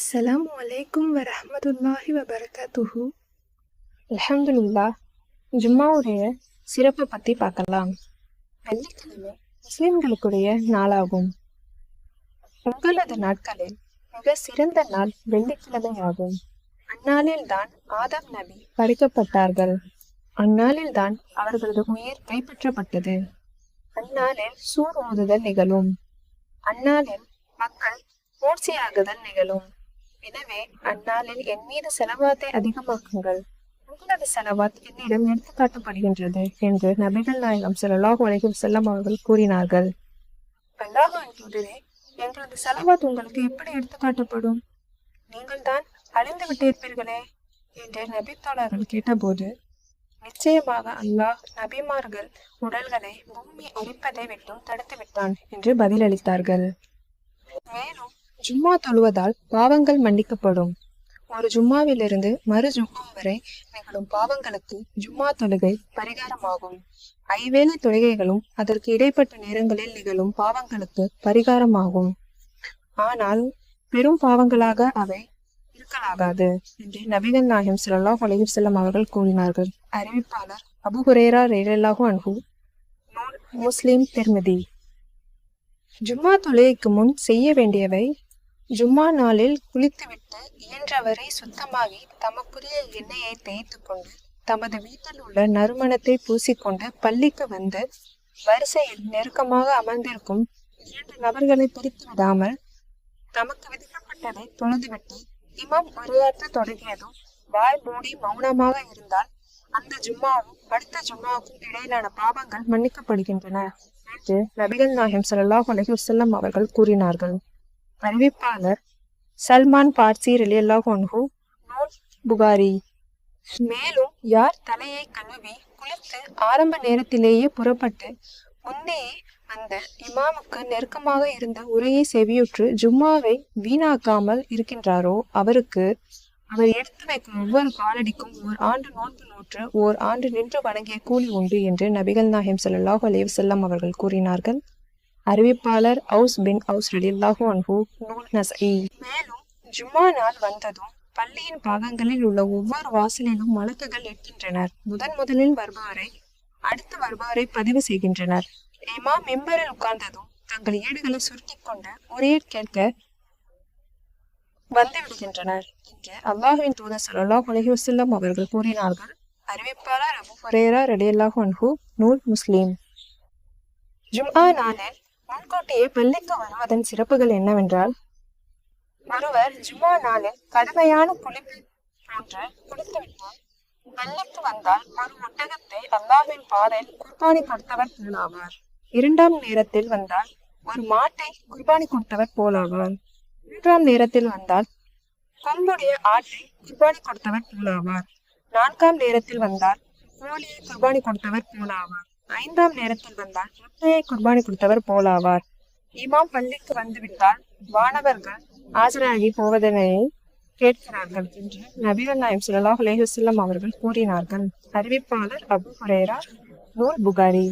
அஸ்ஸலாமு வலைக்கும் வரமத்துல்லாஹி வபரகாத்துஹு அலமதுல்லா ஜும்மாவுடைய சிறப்பை பற்றி பார்க்கலாம். வெள்ளிக்கிழமை முஸ்லிம்களுக்குடைய நாளாகும். உங்களது நாட்களில் மிக சிறந்த நாள் வெள்ளிக்கிழமை ஆகும் அந்நாளில் தான் ஆதம் நபி படைக்கப்பட்டார்கள். அந்நாளில் தான் அவர்களது உயிர் கைப்பற்றப்பட்டது. அந்நாளில் சூர் ஓதுதல் நிகழும். அந்நாளில் மக்கள் மூர்ச்சியாகுதல் நிகழும். எனவே அந்நாளில் என் மீது செலவாத்தை அதிகமாக்குங்கள். உங்களது செலவாத் என்னிடம் எடுத்துக்காட்டப்படுகின்றது என்று நபிகள் நாயகம் ஸல்லல்லாஹு அலைஹி செல்லம் அவர்கள் கூறினார்கள். அல்லாஹ்வின் தூதரே எங்களது செலவாத் உங்களுக்கு எப்படி எடுத்துக்காட்டப்படும்? நீங்கள் தான் அழிந்து விட்டிருப்பீர்களே என்று நபித்தோழர்கள் கேட்டபோது நிச்சயமாக அல்லாஹ் நபிமார்கள் உடல்களை பூமி அரிப்பதை விட்டும் தடுத்து விட்டான் என்று பதிலளித்தார்கள். மேலும் ஜும்மா தொழுவதால் பாவங்கள் மன்னிக்கப்படும். ஒரு ஜும்மாவிலிருந்து மறு ஜும்மா வரை நிகழும் பாவங்களுக்கு ஜும்மா தொழுகை பரிகாரமாகும். ஐவேளை தொழுகைகளும் அதற்கு இடைப்பட்ட நேரங்களில் நிகழும் பாவங்களுக்கு பரிகாரமாகும். ஆனால் பெரும் பாவங்களாக அவை இருக்கலாகாது என்று நபிகள் நாயகம் சிலல்லா அலைஹி செல்லம் அவர்கள் கூறினார்கள். அறிவிப்பாளர் அபு ஹுரேரா ரலியல்லாஹு அன்ஹு நூல் முஸ்லிம் திருமதி ஜும்மா தொழுகைக்கு முன் செய்ய வேண்டியவை ஜும்மா நாளில் குளித்துவிட்டு இயன்றவரை சுத்தமாகி தமக்குரிய எண்ணெயை தேய்த்து கொண்டு தமது வீட்டில் உள்ள நறுமணத்தை பூசிக்கொண்டு பள்ளிக்கு வந்து வரிசையில் நெருக்கமாக அமர்ந்திருக்கும் இரண்டு நபர்களை பிரித்து விடாமல் தமக்கு விதிக்கப்பட்டதை தொழுதுவிட்டு இமாம் உரையாற்ற தொடங்கியதும் வாய் மூடி மௌனமாக இருந்தால் அந்த ஜும்மாவும் அடுத்த ஜும்மாவுக்கும் இடையிலான பாவங்கள் மன்னிக்கப்படுகின்றன. என்று நபிகள் நாயகம் சல்லாஹ் அலஹி வஸல்லம் அவர்கள் கூறினார்கள். அறிவிப்பாளர் சல்மான் பார்சி ரலியல்லா அன்ஹு நூல் புகாரி. மேலும் யார் தலையை கழுவி குளித்து ஆரம்ப நேரத்திலேயே புறப்பட்டு முந்தையே அந்த இமாமுக்கு நெருக்கமாக இருந்த உரையை செவியுற்று ஜும்மாவை வீணாக்காமல் இருக்கின்றாரோ அவருக்கு அவர் எடுத்து வைக்கும் ஒவ்வொரு காலடிக்கும் ஓர் ஆண்டு நோன்பு நூற்று ஓர் ஆண்டு நின்று வணங்கிய கூலி உண்டு என்று நபிகள் நாயகம் ஸல்லல்லாஹு அலைஹி செல்லம் அவர்கள் கூறினார்கள். அறிவிப்பாளர் அவுஸ் பின் அவுஸ் ரலில்லாஹு அன்ஹு நூல் நசை மேலும் ஜும்மா நாள் வந்ததும் பள்ளியின் பாகங்களில் உள்ள ஒவ்வொரு வாசலிலும் மலக்குகள் நிற்கின்றனர். முதன் முதலில் வருபவரை அடுத்து வருபவரை பதிவு செய்கின்றனர். இமா மெம்பரில் உட்கார்ந்ததும் தங்கள் ஏடுகளை சுருட்டிக் கொண்டு ஒரே கேட்க வந்து விடுகின்றனர். என்று அல்லாஹுவின் தூதர் ஸல்லல்லாஹு அலைஹி வஸல்லம் அவர்கள் கூறினார்கள் அறிவிப்பாளர் அபு ஹுரேரா ரலியல்லாஹு அன்ஹு நூல் முஸ்லீம். ஜும்ஆ நாளில் முன்கூட்டியே பள்ளிக்கு வருவதன் சிறப்புகள் என்னவென்றால் ஒருவர் ஜும்மா நாளில் கடுமையான குளிப்பு போன்று குளித்துவிட்டு பள்ளிக்கு வந்தால் ஒரு ஒட்டகத்தை அல்லாவின் பாதையில் குர்பானி கொடுத்தவர் போலாவார். இரண்டாம் நேரத்தில் வந்தால் ஒரு மாட்டை குர்பானி கொடுத்தவர் போலாவார். மூன்றாம் நேரத்தில் வந்தால் கொம்புடைய ஆட்டை குர்பானி கொடுத்தவர் போலாவார். நான்காம் நேரத்தில் வந்தால் கோழியை குர்பானி கொடுத்தவர் போலாவார். ஐந்தாம் நேரத்தில் வந்தால் முத்தையை குர்பானி கொடுத்தவர் போலாவார் இமாம் பள்ளிக்கு வந்துவிட்டால் வானவர்கள் ஆஜராகி போவதனை கேட்கிறார்கள் என்று நபிகள் நாயம் சுல்லாஹ் அலேஹுசல்லம் அவர்கள் கூறினார்கள். அறிவிப்பாளர் அபு ஹுரேரா நூல் புகாரி.